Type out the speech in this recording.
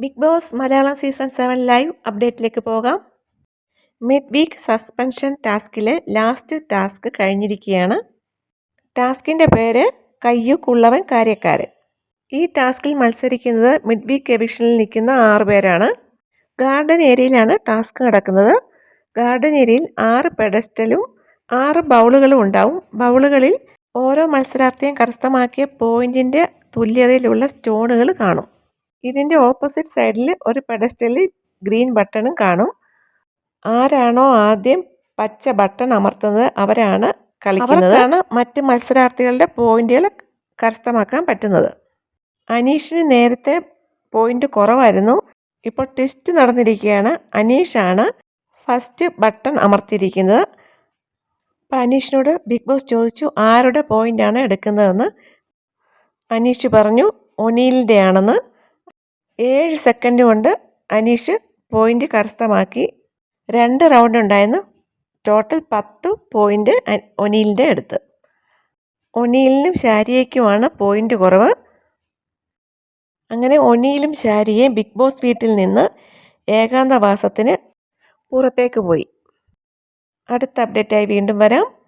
Big boss Malayalam season seven live അപ്ഡേറ്റിലേക്ക് പോകാം. Mid week suspension ടാസ്കിലെ last task കഴിഞ്ഞിരിക്കുകയാണ്. ടാസ്കിന്റെ പേര് കയ്യുക്കുള്ളവൻ കാര്യക്കാരൻ. ഈ ടാസ്കിൽ മത്സരിക്കുന്നത് മിഡ് വീക്ക് എവിഷനിൽ നിൽക്കുന്ന ആറ് പേരാണ്. ഗാർഡൻ ഏരിയയിലാണ് ടാസ്ക് നടക്കുന്നത്. ഗാർഡൻ ഏരിയയിൽ ആറ് പെഡസ്റ്റലും ആറ് ബൗളുകളും ഉണ്ടാവും. ബൗളുകളിൽ ഓരോ മത്സരാർത്ഥിയും കരസ്ഥമാക്കിയ പോയിന്റിന്റെ തുല്യതയിലുള്ള സ്റ്റോണുകൾ കാണും. ഇതിന്റെ ഓപ്പോസിറ്റ് സൈഡിൽ ഒരു പെഡസ്റ്റലിൽ ഗ്രീൻ ബട്ടണും കാണും. ആരാണോ ആദ്യം പച്ച ബട്ടൺ അമർത്തുന്നത് അവരാണ് കളിക്കുന്നത്. മറ്റ് മത്സരാർത്ഥികളുടെ പോയിന്റുകൾ കരസ്ഥമാക്കാൻ പറ്റുന്നത്. അനീഷിന് നേരത്തെ പോയിന്റ് കുറവായിരുന്നു. ഇപ്പോൾ ടെസ്റ്റ് നടന്നിരിക്കുകയാണ്. അനീഷാണ് ഫസ്റ്റ് ബട്ടൺ അമർത്തിയിരിക്കുന്നത്. അപ്പോൾ അനീഷിനോട് ബിഗ് ബോസ് ചോദിച്ചു ആരുടെ പോയിന്റാണ് എടുക്കുന്നതെന്ന്? അനീഷ് പറഞ്ഞു ഒനീലിന്റെ ആണെന്ന് ഏഴ് സെക്കൻഡ് കൊണ്ട് അനീഷ് പോയിന്റ് കരസ്ഥമാക്കി. രണ്ട് റൗണ്ട് ഉണ്ടായിരുന്നു. ടോട്ടൽ പത്ത് പോയിന്റ് ഒനീലിന്റെ അടുത്ത്. ഒനീലിനും ശാരിയയ്ക്കുമാണ് പോയിന്റ് കുറവ്. അങ്ങനെ ഒനീലും ശാരിയയും ബിഗ് ബോസ് വീട്ടിൽ നിന്ന് ഏകാന്തവാസത്തിന് പുറത്തേക്ക് പോയി. അടുത്ത അപ്ഡേറ്റായി വീണ്ടും വരാം.